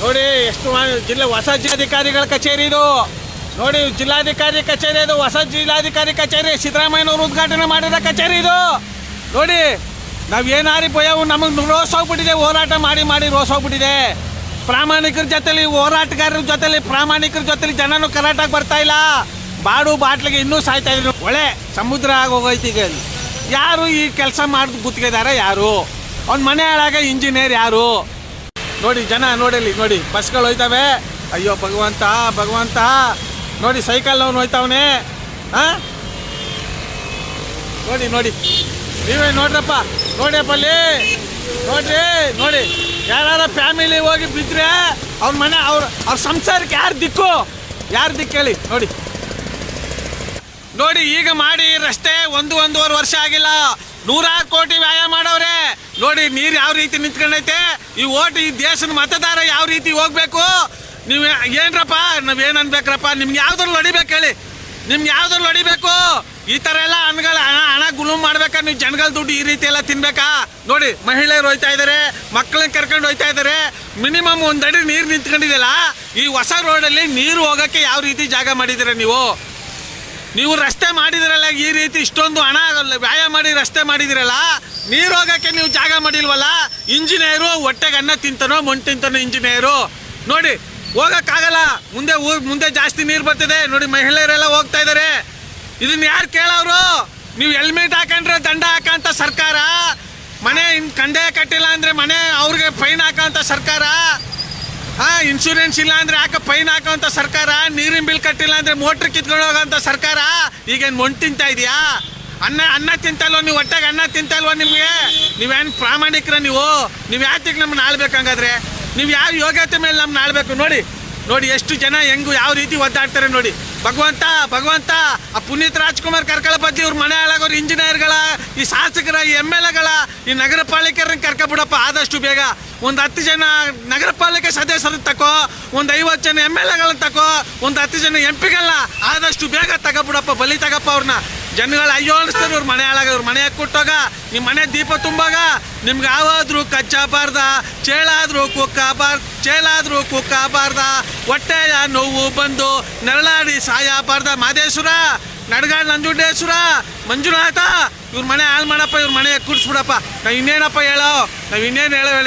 ನೋಡಿ, ಎಷ್ಟು ಜಿಲ್ಲೆ ಹೊಸ ಜಿಲ್ಲಾಧಿಕಾರಿಗಳ ಕಚೇರಿ ಇದು. ನೋಡಿ, ಜಿಲ್ಲಾಧಿಕಾರಿ ಕಚೇರಿ ಇದು ಹೊಸ ಜಿಲ್ಲಾಧಿಕಾರಿ ಕಚೇರಿ, ಸಿದ್ದರಾಮಯ್ಯನವರು ಉದ್ಘಾಟನೆ ಮಾಡಿದ ಕಚೇರಿ ಇದು. ನೋಡಿ, ನಾವು ಏನಾರಿ ಭಯವು ನಮಗೆ ರೋಸ್ ಹೋಗ್ಬಿಟ್ಟಿದೆ, ಹೋರಾಟ ಮಾಡಿ ಮಾಡಿ ರೋಸ್ ಹೋಗ್ಬಿಟ್ಟಿದೆ. ಪ್ರಾಮಾಣಿಕರ ಜೊತೆಲಿ, ಹೋರಾಟಗಾರರ ಜೊತೆಲಿ, ಪ್ರಾಮಾಣಿಕರ ಜೊತೆಲಿ ಜನನು ಕರ್ನಾಟಕ ಬರ್ತಾ ಇಲ್ಲ. ಬಾಡು ಬಾಟ್ಲಿಗೆ ಇನ್ನೂ ಸಾಯ್ತಾ ಇದ್ರು. ಒಳ್ಳೆ ಸಮುದ್ರ ಆಗೋಗೈತೀಗ. ಯಾರು ಈ ಕೆಲಸ ಮಾಡಿ ಗುತ್ತಿಗೆದಾರ ಯಾರು? ಅವ್ನ ಮನೆ ಹಾಳಾಗ ಇಂಜಿನಿಯರ್ ಯಾರು? ನೋಡಿ ಜನ ನೋಡಲಿ, ನೋಡಿ, ಬಸ್ಗಳು ಹೋಯ್ತವೆ. ಅಯ್ಯೋ, ಭಗವಂತ ಭಗವಂತ. ನೋಡಿ, ಸೈಕಲ್ ಅವನು ಹೋಯ್ತವನೆ. ಹಾ ನೋಡಿ ನೋಡಿ. ನೀವೇ ನೋಡ್ರಪ್ಪ ನೋಡಿಯಪ್ಪ ಅಲ್ಲಿ ನೋಡ್ರಿ, ನೋಡಿ. ಯಾರ ಫ್ಯಾಮಿಲಿ ಹೋಗಿ ಬಿದ್ರೆ ಅವ್ರ ಮನೆ, ಅವ್ರ ಅವ್ರ ಸಂಸಾರಕ್ಕೆ ಯಾರು ದಿಕ್ಕು? ಯಾರು ದಿಕ್ಕು ಹೇಳಿ, ನೋಡಿ. ನೋಡಿ, ಈಗ ಮಾಡಿ ರಸ್ತೆ ಒಂದು, ಒಂದೂವರೆ ವರ್ಷ ಆಗಿಲ್ಲ. ನೂರಾರು ಕೋಟಿ ವ್ಯಾಯಾಮ ಮಾಡವ್ರೆ ನೋಡಿ, ನೀರು ಯಾವ ರೀತಿ ನಿಂತ್ಕೊಂಡೈತೆ? ಈ ಓಟ್ ಈ ದೇಶದ ಮತದಾರ ಯಾವ ರೀತಿ ಹೋಗ್ಬೇಕು? ನೀವು ಏನ್ರಪ್ಪ? ನಾವೇನು ಅನ್ಬೇಕ್ರಪ್ಪ? ನಿಮ್ಗೆ ಯಾವ್ದ್ರಲ್ಲಿ ಹೊಡಿಬೇಕು ಹೇಳಿ. ನಿಮ್ಗೆ ಯಾವ್ದ್ರಲ್ಲಿ ಹೊಡಿಬೇಕು? ಈ ಥರ ಎಲ್ಲ ಹಣಗಳ ಹಣ ಹಣ ಗುಲುಮ್ ಮಾಡ್ಬೇಕಾ? ನೀವು ಜನಗಳ ದುಡ್ಡು ಈ ರೀತಿ ಎಲ್ಲ ತಿನ್ಬೇಕಾ? ನೋಡಿ, ಮಹಿಳೆಯರು ಹೋಯ್ತಾ ಇದ್ದಾರೆ ಮಕ್ಕಳನ್ನ ಕರ್ಕೊಂಡು ಹೋಯ್ತಾ ಇದ್ದಾರೆ ಮಿನಿಮಮ್ ಒಂದು ಅಡಿ ನೀರು ನಿಂತ್ಕೊಂಡಿದೆಯಲ್ಲ, ಈ ಹೊಸ ರೋಡಲ್ಲಿ ನೀರು ಹೋಗೋಕ್ಕೆ ಯಾವ ರೀತಿ ಜಾಗ ಮಾಡಿದ್ದೀರಾ ನೀವು? ನೀವು ರಸ್ತೆ ಮಾಡಿದಿರಲ್ಲ, ಈ ರೀತಿ ಇಷ್ಟೊಂದು ಹಣ ವ್ಯಾಯ ಮಾಡಿ ರಸ್ತೆ ಮಾಡಿದಿರಲ್ಲ ನೀರು ಹೋಗೋಕ್ಕೆ ನೀವು ಜಾಗ ಮಾಡಿಲ್ವಲ್ಲ, ಇಂಜಿನಿಯರು ಹೊಟ್ಟೆಗೆ ಅನ್ನ ತಿಂತಾನೋ, ಮಣ್ಣು ತಿಂತಾನೋ ಇಂಜಿನಿಯರು. ನೋಡಿ, ಹೋಗೋಕ್ಕಾಗಲ್ಲ, ಮುಂದೆ ಊರು, ಮುಂದೆ ಜಾಸ್ತಿ ನೀರು ಬರ್ತಿದೆ, ನೋಡಿ ಮಹಿಳೆಯರೆಲ್ಲ ಹೋಗ್ತಾ ಇದ್ದಾರೆ ಇದನ್ನ ಯಾರು ಕೇಳೋರು? ನೀವು ಹೆಲ್ಮೆಟ್ ಹಾಕೊಂಡ್ರೆ ದಂಡ ಹಾಕಂತ ಸರ್ಕಾರ. ಮನೆ ಇನ್ ಕಂಡೇ ಕಟ್ಟಿಲ್ಲ ಅಂದ್ರೆ ಮನೆ ಅವ್ರಿಗೆ ಫೈನ್ ಹಾಕೋಂಥ ಸರ್ಕಾರ. ಹಾ ಇನ್ಶೂರೆನ್ಸ್ ಇಲ್ಲ ಅಂದ್ರೆ ಯಾಕೆ ಫೈನ್ ಹಾಕೋಂಥ ಸರ್ಕಾರ? ನೀರಿನ ಬಿಲ್ ಕಟ್ಟಿಲ್ಲ ಅಂದ್ರೆ ಮೋಟ್ರ್ ಕಿತ್ಕೊಂಡು ಹೋಗೋಂಥ ಸರ್ಕಾರ? ಈಗೇನು ಮೊಂಟು ತಿಂತಾ ಇದೆಯಾ? ಅನ್ನ ಅನ್ನ ತಿಂತಲ್ವ ನೀವು? ಒಟ್ಟಾಗಿ ಅನ್ನ ತಿಂತಲ್ವ ನಿಮಗೆ? ನೀವೇನು ಪ್ರಾಮಾಣಿಕರ ನೀವು? ನೀವು ಯಾತಿಗೆ ನಮ್ಮನ್ನ ಆಳ್ಬೇಕಂಗಾದ್ರೆ ನೀವು ಯಾವ ಯೋಗ್ಯತೆ ಮೇಲೆ ನಮ್ಮನ್ನ ಆಳ್ಬೇಕು ನೋಡಿ ನೋಡಿ ಎಷ್ಟು ಜನ ಹೆಂಗು ಯಾವ ರೀತಿ ಒದ್ದಾಡ್ತಾರೆ ನೋಡಿ. ಭಗವಂತ ಭಗವಂತ, ಆ ಪುನೀತ್ ರಾಜ್ಕುಮಾರ್ ಕರ್ಕೊಳ್ಳೋ ಬದ್ಲಿ ಇವ್ರ ಮನೆ ಹಾಳಾಗೋರು ಇಂಜಿನಿಯರ್ಗಳ ಈ ಶಾಸಕರ, ಈ ಎಂ ಎಲ್ ಎಗಳ ಈ ನಗರ ಪಾಲಿಕೆಯವ್ರನ್ನ ಕರ್ಕೊಬಿಡಪ್ಪ. ಆದಷ್ಟು ಬೇಗ ಒಂದು ಹತ್ತು ಜನ ನಗರ ಪಾಲಿಕೆ ಸದಸ್ಯರು ತಕೋ, ಒಂದು ಐವತ್ತು ಜನ ಎಂ ಎಲ್ ಎಗಳನ್ನ ತಕೋ, ಒಂದು ಹತ್ತು ಜನ ಎಂ ಪಿಗೆಲ್ಲ ಆದಷ್ಟು ಬೇಗ ತಗೋಬಿಡಪ್ಪ, ಬಲಿ ತಗಪ್ಪ ಅವ್ರನ್ನ. ಜನಗಳು ಅಯ್ಯೋ ಅನಿಸ್ತಾರೆ, ಇವ್ರ ಮನೆ ಹಾಳಾಗ ಇವ್ರ ಮನೆ ಕೊಟ್ಟೋಗ ನಿಮ್ಮ ಮನೆ ದೀಪ ತುಂಬಾಗ, ನಿಮ್ಗೆ ಯಾವಾದ್ರೂ ಕಚ್ಚಾಬಾರ್ದ ಚೇಳಾದ್ರೂ ಕುಕ್ಕಾಬಾರ್ದ ಚೇಳಾದ್ರೂ ಕುಕ್ಕಾಬಾರ್ದ ಹೊಟ್ಟೆಯ ನೋವು ಬಂದು ನೆರಳಾಡಿ ಸಾಯಬಾರ್ದ ಮಾದೇಶ್ವರ ನಡ್ಗಾಡ್ ನಂಜುಂಡೇಶ್ವರ ಮಂಜುನಾಥ, ಇವ್ರ ಮನೆ ಹಾಳು ಮಾಡಪ್ಪ, ಇವ್ರ ಮನೆ ಕೂಡಿಸ್ಬಿಡಪ್ಪ ನಾವು ಇನ್ನೇನಪ್ಪ ಹೇಳೋ? ನಾವು ಇನ್ನೇನು ಹೇಳೋ ಹೇಳಿ.